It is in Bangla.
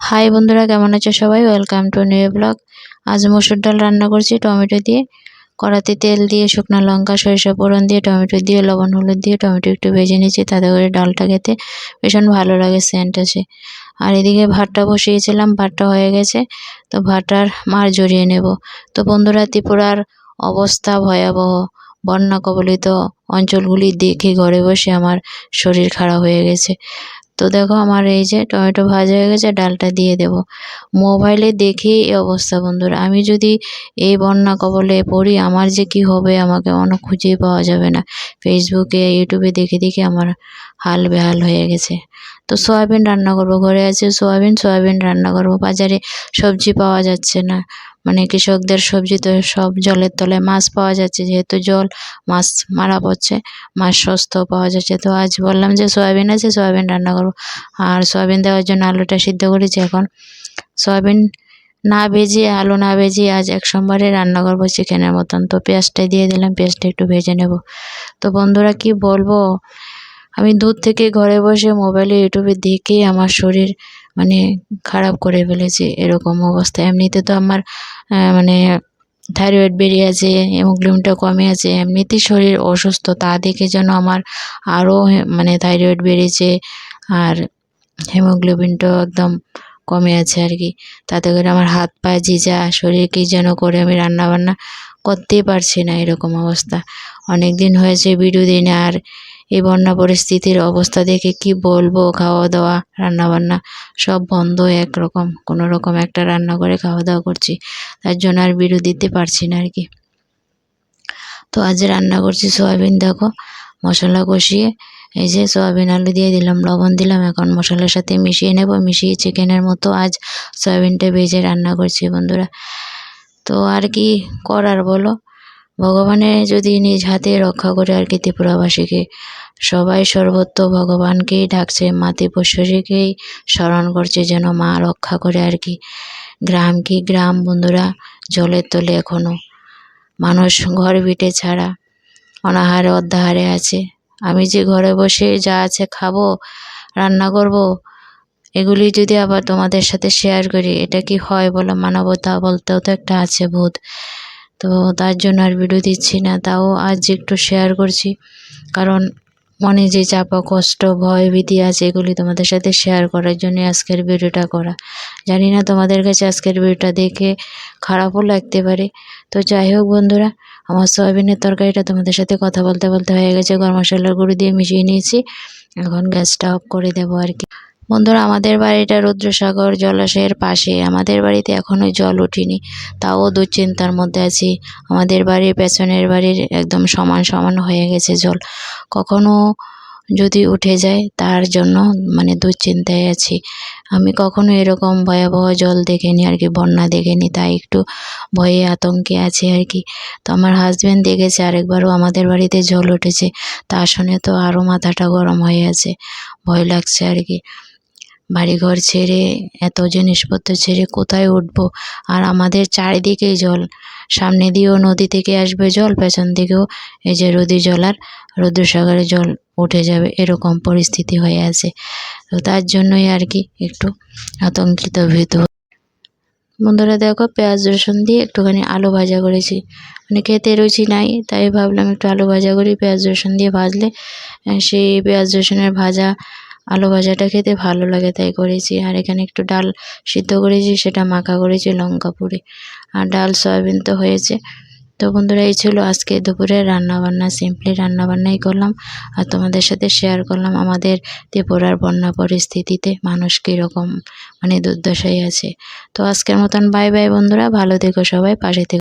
হাই বন্ধুরা, কেমন আছো সবাই? ওয়েলকাম টু নিউ ব্লগ আজ মসুর ডাল রান্না করছি, টমেটো দিয়ে। কড়াতে তেল দিয়ে, শুকনো লঙ্কা, সরিষা ফোড়ন দিয়ে, টমেটো দিয়ে, লবণ হলুদ দিয়ে, টমেটো একটু ভেজে নিয়েছি, তাতে করে ডালটা খেতে ভীষণ ভালো লাগে সেন্ট আছে আর এদিকে ভাতটা বসিয়েছিলাম, ভাতটা হয়ে গেছে, তো ভাতটার মার জড়িয়ে নেব। তো বন্ধুরা, ত্রিপুরার অবস্থা ভয়াবহ। বন্যা কবলিত অঞ্চলগুলি দেখে ঘরে বসে আমার শরীর খারাপ হয়ে গেছে। তো দেখো আমার এই যে টমেটো ভাজা হয়ে গেছে, ডালটা দিয়ে দেব। মোবাইলে দেখে এই অবস্থা বন্ধুরা। আমি যদি এই বন্যা কবলে পড়ি, আমার যে কি হবে আমাকে অনেক খুঁজেই পাওয়া যাবে না। ফেসবুকে, ইউটিউবে দেখে দেখে আমার হাল বেহাল হয়ে গেছে। তো সয়াবিন রান্না করব, ঘরে আছে সয়াবিন সয়াবিন রান্না করব। বাজারে সবজি পাওয়া যাচ্ছে না। মানে কৃষকদের সবজি তো সব জলের তলায় মাছ পাওয়া যাচ্ছে, যেহেতু জল, মাছ মারা পড়ছে, মাছ সস্ত পাওয়া যাচ্ছে। তো আজ বললাম যে সয়াবিন আছে, সয়াবিন রান্না করব। আর সয়াবিন দেওয়ার জন্য আলুটা সিদ্ধ করেছি এখন। সয়াবিন না ভেজে, আলু না ভেজে আজ এক সোমবারে রান্না করব চিকেনের মতন। তো পেঁয়াজটা দিয়ে দিলাম, পেঁয়াজটা একটু ভেজে নেব। তো বন্ধুরা কি বলব? আমি দূর থেকে ঘরে বসে মোবাইলে, ইউটিউবে দেখে আমার শরীর মানে খারাপ করে ফেলেছে এরকম অবস্থা। এমনিতে তো আমার মানে থাইরয়েড বেরিয়ে আছে হিমোগ্লোবিনটা কমে আছে এমনিতেই শরীর অসুস্থ, তা দেখে যেন আমার আরও মানে থাইরয়েড বেড়েছে আর হিমোগ্লোবিনটাও একদম কমে আছে আর কি। তাতে করে আমার হাত পা জিজা শরীর কী যেন করে আমি রান্না বান্না করতেই পারছি না এরকম অবস্থা। অনেক দিন হয়েছে ভিডিও দিই না আর এই বন্যা পরিস্থিতির অবস্থা দেখে কি বলব খাওয়া দাওয়া রান্না বান্না সব বন্ধ একরকম। কোনো রকম একটা রান্না করে খাওয়া দাওয়া করছি, তার জন্য আর ভিডিও দিতে পারছি না আর কি। তো আজ রান্না করছি সয়াবিন, দেখো। মশলা কষিয়ে এই যে সয়াবিন আলু দিয়ে দিলাম, লবণ দিলাম, এখন মশলার সাথে মিশিয়ে নেব, মিশিয়ে চিকেনের মতো আজ সয়াবিনটা ভেজে রান্না করছি বন্ধুরা। তো আর কি করার বলো? ভগবানের যদি নিজ হাতে রক্ষা করে আর কি ত্রিপুরাবাসীকে, সবাই সর্বত্র ভগবানকেই ডাকছে মা ত্রিপুরেশ্বরীকেই স্মরণ করছে যেন মা রক্ষা করে আর কি। গ্রাম কি গ্রাম বন্ধুরা, জলের তলে এখনও মানুষ ঘর ভিটে ছাড়া, অনাহারে অর্ধাহারে আছে। আমি যে ঘরে বসে যা আছে খাব, রান্না করব, এগুলি যদি আবার তোমাদের সাথে শেয়ার করি, এটা কি হয় বলো? মানবতা বলতেও তো একটা আছে বোধ। তো তার জন্য আর ভিডিও দিচ্ছি না, তাও আজ একটু শেয়ার করছি। কারণ মনে যে চাপা, কষ্ট, ভয়, ভীতি আছে, এগুলি তোমাদের সাথে শেয়ার করার জন্য আজকের ভিডিওটা করা। জানি না তোমাদের কাছে আজকের ভিডিওটা দেখে খারাপও লাগতে পারে। তো যাই হোক বন্ধুরা, আমার সয়াবিনের তরকারিটা তোমাদের সাথে কথা বলতে বলতে হয়ে গেছে, গরম মশলার গুঁড়ো দিয়ে মিশিয়ে নিয়েছি। এখন গ্যাসটা অফ করে দেবো আর কি। বন্ধুরা, আমাদের বাড়িটা রুদ্রসাগর জলাশয়ের পাশে। আমাদের বাড়িতে এখনও জল ওঠেনি। তাও দুশ্চিন্তার মধ্যে আছি। আমাদের বাড়ির পেছনের বাড়ির একদম সমান সমান হয়ে গেছে জল। কখনো যদি উঠে যায়, তার জন্য মানে দুশ্চিন্তায় আছি। আমি কখনো এরকম ভয়াবহ জল দেখিনি আর কি, বন্যা দেখিনি। তাই একটু ভয়ে আতঙ্কে আছে আর কি। তো আমার হাজব্যান্ড দেখেছে আরেকবারও আমাদের বাড়িতে জল উঠেছে। তা শুনে তো আরও মাথাটা গরম হয়ে আছে। ভয় লাগছে আর কি। বাড়িঘর ছেড়ে, এত জিনিসপত্র ছেড়ে কোথায় উঠবো? আর আমাদের চারিদিকেই জল। সামনে দিয়েও নদী থেকে আসবে জল, পেছন দিকেও এই যে রদি জল আর রুদ্রসাগরে জল উঠে যাবে, এরকম পরিস্থিতি হয়ে আছে। তো তার জন্যই আর কি একটু আতঙ্কিত ভীত বন্ধুরা দেখো, পেঁয়াজ রসুন দিয়ে একটুখানি আলু ভাজা করেছি। মানে খেতে রুচি নাই, তাই ভাবলাম একটু আলু ভাজা করি, পেঁয়াজ রসুন দিয়ে ভাজলে, সেই পেঁয়াজ রসুনের ভাজা আলু ভাজাটা খেতে ভালো লাগে, তাই করেছি। আর এখানে একটু ডাল সিদ্ধ করেছি, সেটা মাখা করেছি লঙ্কা পুড়ে। আর ডাল সয়াবিন তো হয়েছে। তো বন্ধুরা, এই ছিল আজকে দুপুরে রান্নাবান্না, সিম্পলি রান্নাবান্নাই করলাম। আর তোমাদের সাথে শেয়ার করলাম আমাদের ত্রিপুরার বন্যা পরিস্থিতিতে মানুষ কীরকম মানে দুর্দশায় আছে। তো আজকের মতন, বাই বাই বন্ধুরা, ভালো থেকো সবাই, পাশে থেকো।